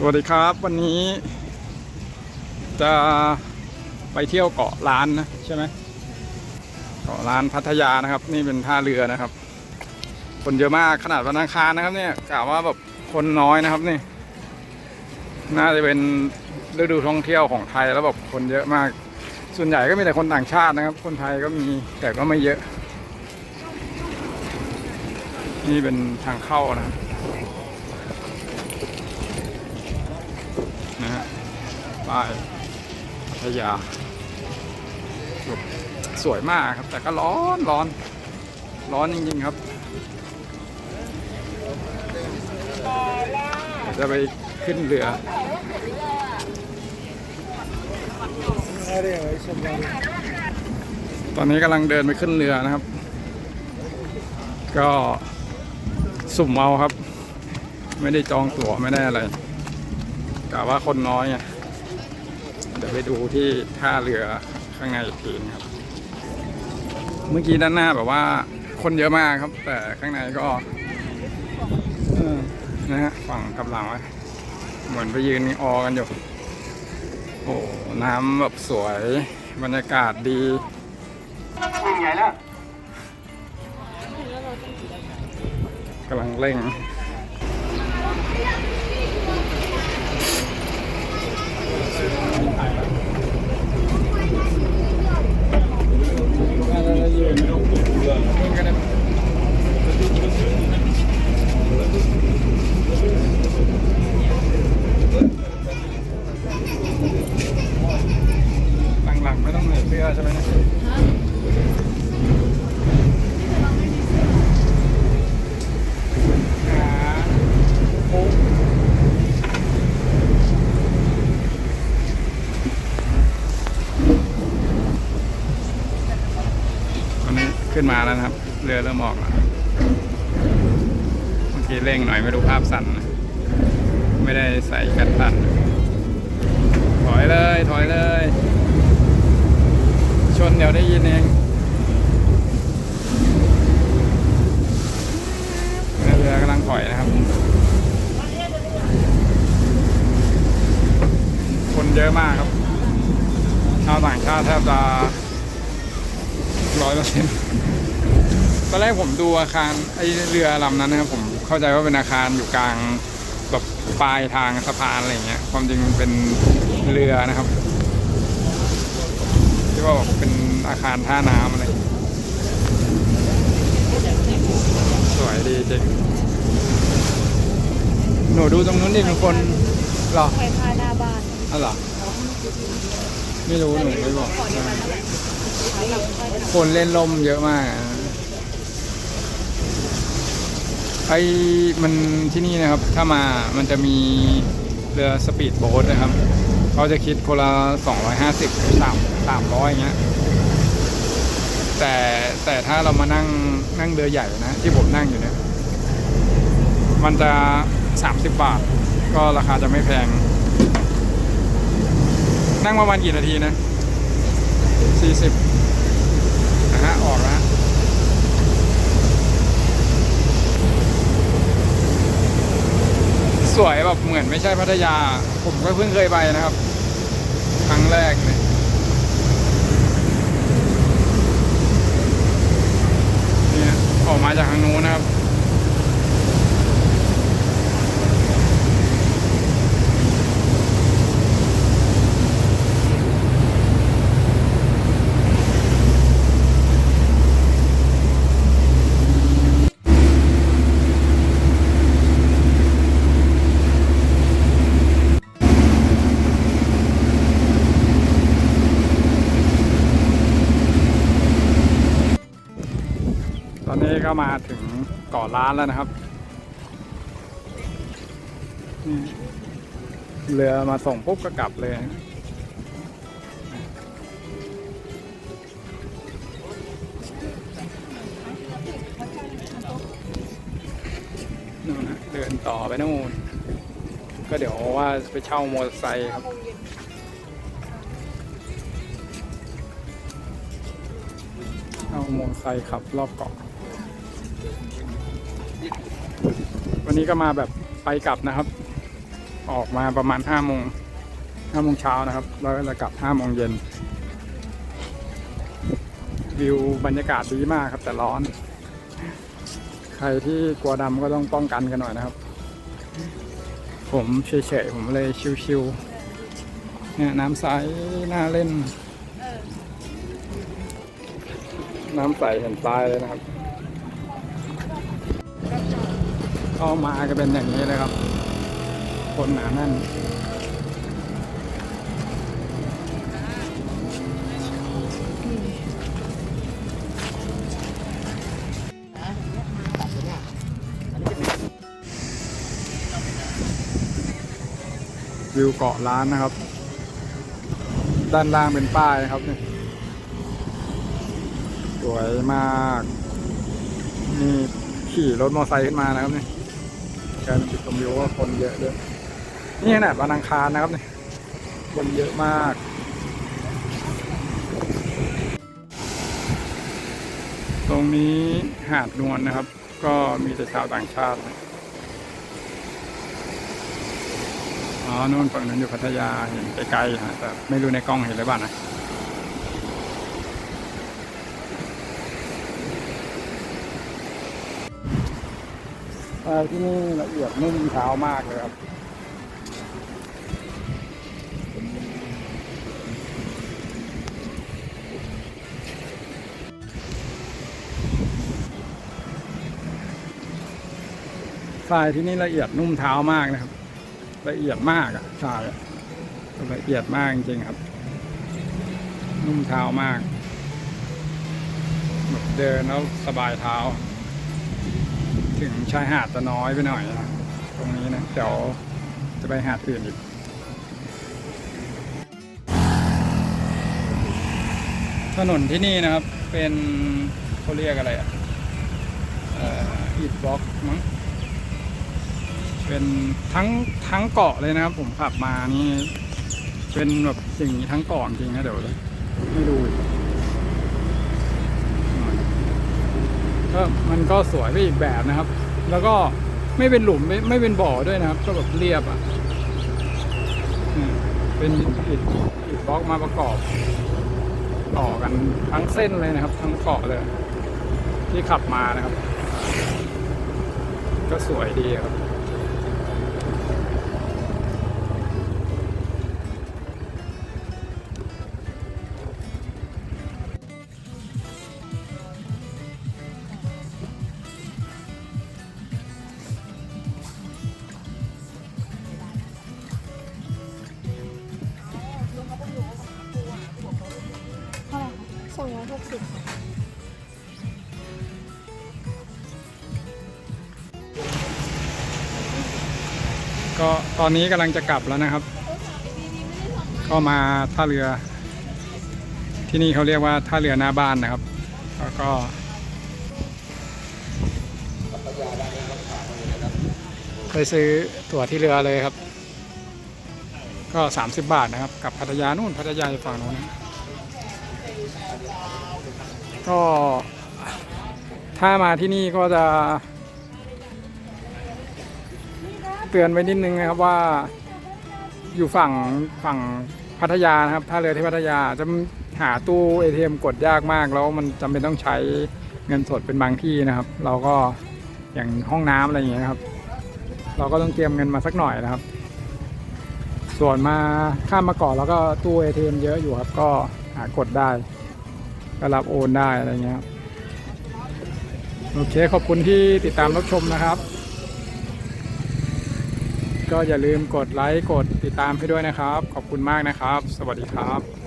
สวัสดีครับวันนี้จะไปเที่ยวเกาะล้านนะใช่ไหมเกาะล้านพัทยานะครับ นี่เป็นท่าเรือนะครับ คนเยอะมากขนาดวันอังคารนะครับ เนี่ยกล่าวว่าแบบคนน้อยนะครับนี่ น่าจะเป็นฤดูท่องเที่ยวของไทยแล้วแบบคนเยอะมาก ส่วนใหญ่ก็มีแต่คนต่างชาตินะครับ คนไทยก็มีแต่ก็ไม่เยอะ นี่เป็นทางเข้านะครับ นะฮะ ป้ายพัทยาสวยมากครับ แต่ก็ร้อนร้อน ร้อนจริงๆครับจะไปขึ้นเรือตอนนี้กำลังเดินไปขึ้นเรือนะครับ ก็สุ่มเอาครับ ไม่ได้จองตั๋วไม่ได้อะไรกะว่าคนน้อยไง ยวไปดูที่ท่าเรือข้างในอีกทีนะครับ เมื่อกี้ด้านหน้าแบบว่าคนเยอะมากครับ แต่ข้างในก็นะฮะฝั่งกำลังไว้เหมือนไปยืนออกันอยู่ โอ้น้ำแบบสวยบรรยากาศดีใหญ่แล้วกำลังเร่ง ห ขึ้นมาแล้วนะครับ เรือเริ่มออกแล้วเมื่อกี้เร่งหน่อยไม่รู้ภาพสั่นไม่ได้ใส่กันสั่นถอยเลย ถอยเลย ชนเดี๋ยวได้ยินเองเรือกำลังถอยนะครับ คนเยอะมากครับ ชาวต่างชาติแทบจะร้อยเปอร์เซ็น ต์ตอนแรกผมดูอาคารไอเรือลำนั้นนะครับผมเข้าใจว่าเป็นอาคารอยู่กลางแบบปลายทางสะพานอะไรอย่างเงี้ย ความจริงมันเป็นเรือนะครับที่ว่าบอกเป็นอาคารท่าน้ำอะไรสวยดีจริงหนูดูตรงนู้นดิทุกคนเหรอไปพาหน้าบ้านอ๋อเหรอไม่รู้หนูไม่บอก คนเล่นลมเยอะมากไอ้มันที่นี่นะครับ ถ้ามามันจะมีเรือสปีดโบ๊ทนะครับเขาจะคิดคนละ250หรือ3 300อย่างเงี้ยแต่แต่ถ้าเรามานั่งนั่งเรือใหญ่นะ ที่ผมนั่งอยู่เนี่ย มันจะ 30 บาท ก็ราคาจะไม่แพง นั่งประมาณกี่นาทีนะ 40ะออกละสวยแบบเหมือนไม่ใช่พัทยา ผมก็เพิ่งเคยไปนะครับ ครั้งแรกเลยเนี่ยออกมาจากทางนู้นนะครับ ตอนนี้ก็มาถึงเกาะล้านแล้วนะครับ เรือมาส่งปุ๊บก็กลับเลยนนู่นนะเดินต่อไปนู่น ก็เดี๋ยวว่าไปเช่ามอเตอร์ไซค์ครับเอามอเตอร์ไซค์ขับรอบเกาะ นนี้ก็มาแบบไปกลับนะครับ ออกมาประมาณห้าโมงห้าโมงเช้านะครับ แล้วก็จะกลับห้าโมงเย็นวิวบรรยากาศดีมากครับแต่ร้อน ใครที่กลัวดำก็ต้องป้องกันกันหน่อยนะครับ ผมเฉยๆผมเลยชิวๆเนี่ยน้ำใสน่าเล่น น้ำใสเห็นทรายเลยนะครับ เข้ามาก็เป็นอย่างนี้เลยครับ คนหนาแน่นวิวเกาะล้านนะครับ ด้านล่างเป็นป้ายนะครับนี่สวยมาก นี่ขี่รถมอเตอร์ไซค์ขึ้นมานะครับนี่ การจุดชมวิวว่าคนเยอะด้วยนี่ขนาดวันอังคารนะครับเนี่ยคนเยอะมากตรงนี้หาดนวลนะครับ ก็มีแต่ชาวต่างชาติอ๋อนู่นฝั่งนั้นอยู่พัทยาเห็นไกลๆแต่ไม่รู้ในกล้องเห็นหรือเปล่านะ ทรายที่นี่ละเอียดนุ่มเท้ามากเลยครับทรายที่นี่ละเอียดนุ่มเท้ามากนะครับ ละเอียดมากอะทรายละเอียดมากจริงๆครับ นุ่มเท้ามาก เดินแล้วสบายเท้า ถึงชายหาดจะน้อยไปหน่อยนะตรงนี้นะเดี๋ยวจะไปหาดอื่นอีกถนนที่นี่นะครับเป็นเขาเรียกอะไรอะอีดบล็อกมั้งเป็นทั้งทั้งเกาะเลยนะครับ ผมขับมานี่เป็นแบบอย่งนี้ทั้งเกาะจริงนะเดี๋ยวไม่ดู ก็มันก็สวยไปอีกแบบนะครับ แล้วก็ไม่เป็นหลุมไม่ไม่เป็นบ่อด้วยนะครับ ก็แบบเรียบอะเป็นอิฐอิฐบล็อกมาประกอบ ต่อกันทั้งเส้นเลยนะครับ ทั้งเกาะเลย ที่ขับมานะครับ ก็สวยดีครับ ก็ตอนนี้กำลังจะกลับแล้วนะครับ ก็มาท่าเรือ ที่นี่เขาเรียกว่าท่าเรือหน้าบ้านนะครับ แล้วก็ไปซื้อตั๋วที่เรือเลยครับ ก็ 30 บาทนะครับ กับพัทยานู่นพัทยาฝั่งโน้นนะก็ถ้ามาที่นี่ก็จะ เตือนไว้นิดนึงนะครับว่า อยู่ฝั่งฝั่งพัทยานะครับท่าเรือที่พัทยาจะหาตู้ ATM กดยากมากแล้วมันจำเป็นต้องใช้เงินสดเป็นบางที่นะครับ เราก็อย่างห้องน้ำอะไรอย่างเงี้ยครับ เราก็ต้องเตรียมเงินมาสักหน่อยนะครับ ส่วนมาข้ามมาเก่อนแล้วก็ตู้ ATM เยอะอยู่ครับ ก็หากดได้ก็รับโอนได้อะไรเงี้ยครับโอเคขอบคุณที่ติดตามรับชมนะครับ ก็อย่าลืมกดไลค์กดติดตามให้ด้วยนะครับ ขอบคุณมากนะครับ สวัสดีครับ